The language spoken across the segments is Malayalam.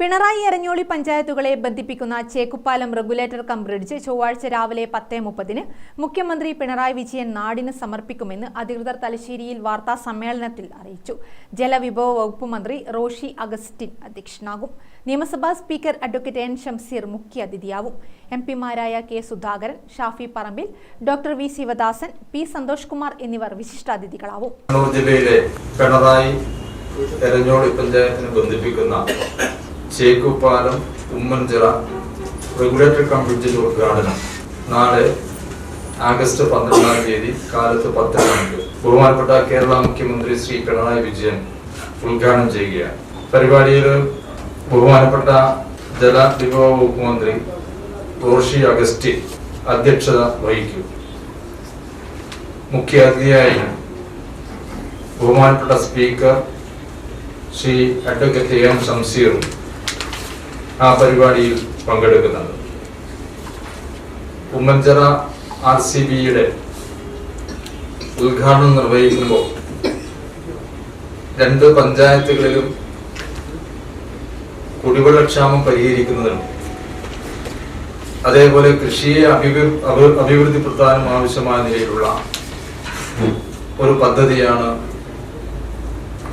പിണറായി എരഞ്ഞോളി പഞ്ചായത്തുകളെ ബന്ധിപ്പിക്കുന്ന ചേക്കുപ്പാലം റെഗുലേറ്റർ കം ബ്രിഡ്ജ് ചൊവ്വാഴ്ച രാവിലെ പത്ത് മുപ്പതിന് മുഖ്യമന്ത്രി പിണറായി വിജയൻ നാടിന് സമർപ്പിക്കുമെന്ന് അധികൃതർ തലശ്ശേരിയിൽ വാർത്താ സമ്മേളനത്തിൽ അറിയിച്ചു. ജലവിഭവ വകുപ്പ് മന്ത്രി റോഷി അഗസ്റ്റിൻ അധ്യക്ഷനാകും. നിയമസഭാ സ്പീക്കർ അഡ്വക്കേറ്റ് എൻ ഷംസീർ മുഖ്യ അതിഥിയാവും. M പിമാരായ K Sudhakaran Shafi Parambil doctor V Sivadasan P Santhosh Kumar എന്നിവർ വിശിഷ്ടാതിഥികളാവും. ജില്ലയിലെ പിണറായി എരഞ്ഞോളി പഞ്ചായത്തിനെ ബന്ധിപ്പിക്കുന്ന ചേക്കുപ്പാലം ഉമ്മൻചിറ റെഗുലേറ്ററി കം ബ്രിഡ്ജിന്റെ ഉദ്ഘാടനം. നാളെ ആഗസ്റ്റ് പന്ത്രണ്ടാം തീയതി കാലത്ത് പത്ത് മണിക്ക് ബഹുമാനപ്പെട്ട കേരള മുഖ്യമന്ത്രി ശ്രീ പിണറായി വിജയൻ ഉദ്ഘാടനം ചെയ്യുകയാണ്. പരിപാടിയിൽ ബഹുമാനപ്പെട്ട ജല വിഭവ വകുപ്പ് മന്ത്രി റോഷി അഗസ്റ്റിൻ അധ്യക്ഷത വഹിക്കും. മുഖ്യ അതിഥിയായി ബഹുമാനപ്പെട്ട സ്പീക്കർ ശ്രീ അഡ്വക്കേറ്റ് എം ഷംസീറും ആ പരിപാടിയിൽ പങ്കെടുക്കുന്നത് ഉമ്മൻചിറ ആർ സി ബിയുടെ ഉദ്ഘാടനം നിർവഹിക്കുമ്പോൾ രണ്ട് പഞ്ചായത്തുകളിലും കുടിവെള്ളക്ഷാമം പരിഹരിക്കുന്നതിനും അതേപോലെ കൃഷിയെ അഭിവൃ അഭി- അഭിവൃദ്ധിപ്പെടുത്താനും ആവശ്യമായ നിലയിലുള്ള ഒരു പദ്ധതിയാണ്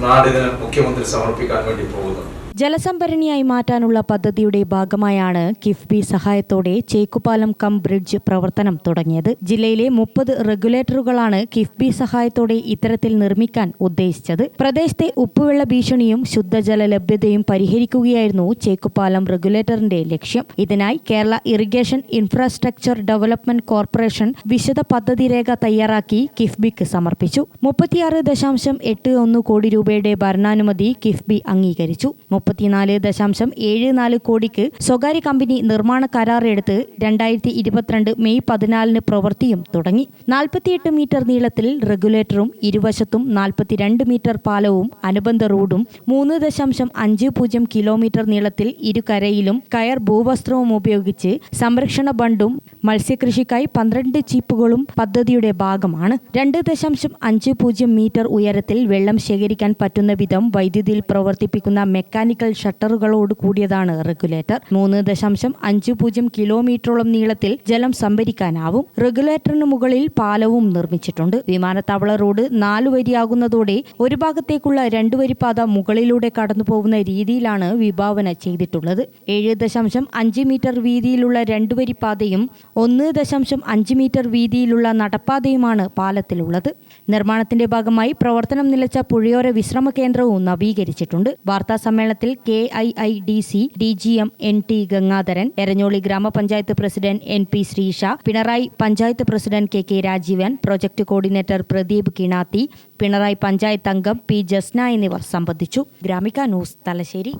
നാടിന് മുഖ്യമന്ത്രി സമർപ്പിക്കാൻ വേണ്ടി പോകുന്നത്. ജലസംഭരണിയായി മാറ്റാനുള്ള പദ്ധതിയുടെ ഭാഗമായാണ് കിഫ്ബി സഹായത്തോടെ ചേക്കുപാലം കം ബ്രിഡ്ജ് പ്രവർത്തനം തുടങ്ങിയത്. ജില്ലയിലെ മുപ്പത് റെഗുലേറ്ററുകളാണ് കിഫ്ബി സഹായത്തോടെ ഇത്തരത്തിൽ നിർമ്മിക്കാൻ ഉദ്ദേശിച്ചത്. പ്രദേശത്തെ ഉപ്പുവെള്ള ഭീഷണിയും ശുദ്ധജല ലഭ്യതയും പരിഹരിക്കുകയായിരുന്നു ചേക്കുപാലം റെഗുലേറ്ററിന്റെ ലക്ഷ്യം. ഇതിനായി Kerala irrigation infrastructure development corporation വിശദ പദ്ധതി രേഖ തയ്യാറാക്കി കിഫ്ബിക്ക് സമർപ്പിച്ചു. മുപ്പത്തിയാറ് ദശാംശം എട്ട് ഒന്ന് കോടി രൂപയുടെ ഭരണാനുമതി കിഫ്ബി അംഗീകരിച്ചു. മുപ്പത്തിനാല് ദശാംശം ഏഴ് നാല് കോടിക്ക് സ്വകാര്യ കമ്പനി നിർമ്മാണ കരാർ എടുത്ത് രണ്ടായിരത്തി ഇരുപത്തിരണ്ട് മെയ് പതിനാലിന് പ്രവൃത്തിയും തുടങ്ങി. നാൽപ്പത്തിയെട്ട് മീറ്റർ നീളത്തിൽ റെഗുലേറ്ററും ഇരുവശത്തും നാൽപ്പത്തിരണ്ട് മീറ്റർ പാലവും അനുബന്ധ റോഡും മൂന്ന് ദശാംശം അഞ്ച് പൂജ്യം കിലോമീറ്റർ നീളത്തിൽ ഇരുകരയിലും കയർ ഭൂവസ്ത്രവും ഉപയോഗിച്ച് സംരക്ഷണ ബണ്ടും മത്സ്യകൃഷിക്കായി പന്ത്രണ്ട് ചീപ്പുകളും പദ്ധതിയുടെ ഭാഗമാണ്. രണ്ട് ദശാംശം അഞ്ച് പൂജ്യം മീറ്റർ ഉയരത്തിൽ വെള്ളം ശേഖരിക്കാൻ പറ്റുന്ന വിധം വൈദ്യുതിയിൽ പ്രവർത്തിപ്പിക്കുന്ന മെക്കാനിക്കൽ ഷട്ടറുകളോട് കൂടിയതാണ് റെഗുലേറ്റർ. മൂന്ന് ദശാംശം അഞ്ച് പൂജ്യം കിലോമീറ്ററോളം നീളത്തിൽ ജലം സംഭരിക്കാനാവും. റെഗുലേറ്ററിന് മുകളിൽ പാലവും നിർമ്മിച്ചിട്ടുണ്ട്. വിമാനത്താവള റോഡ് നാലു വരിയാകുന്നതോടെ ഒരു ഭാഗത്തേക്കുള്ള രണ്ടു വരി പാത മുകളിലൂടെ കടന്നുപോകുന്ന രീതിയിലാണ് വിഭാവന ചെയ്തിട്ടുള്ളത്. ഏഴ് ദശാംശം അഞ്ച് മീറ്റർ വീതിയിലുള്ള രണ്ടു വരി പാതയും ഒന്ന് ദശാംശം അഞ്ച് മീറ്റർ വീതിയിലുള്ള നടപ്പാതയുമാണ് പാലത്തിലുള്ളത്. നിർമ്മാണത്തിന്റെ ഭാഗമായി പ്രവർത്തനം നിലച്ച പുഴയോര വിശ്രമ കേന്ദ്രവും നവീകരിച്ചിട്ടുണ്ട്. വാർത്താ സമ്മേളനത്തിൽ K I I D C D G M N T Gangadharan Eranholi ഗ്രാമപഞ്ചായത്ത് president N P Sreesha Pinarayi panchayat president K K Rajeevan project coordinator Pradeep Kinathi Pinarayi panchayat അംഗം പി ജസ്ന എന്നിവർ സംബന്ധിച്ചു. ഗ്രാമിക ന്യൂസ് തലശ്ശേരി.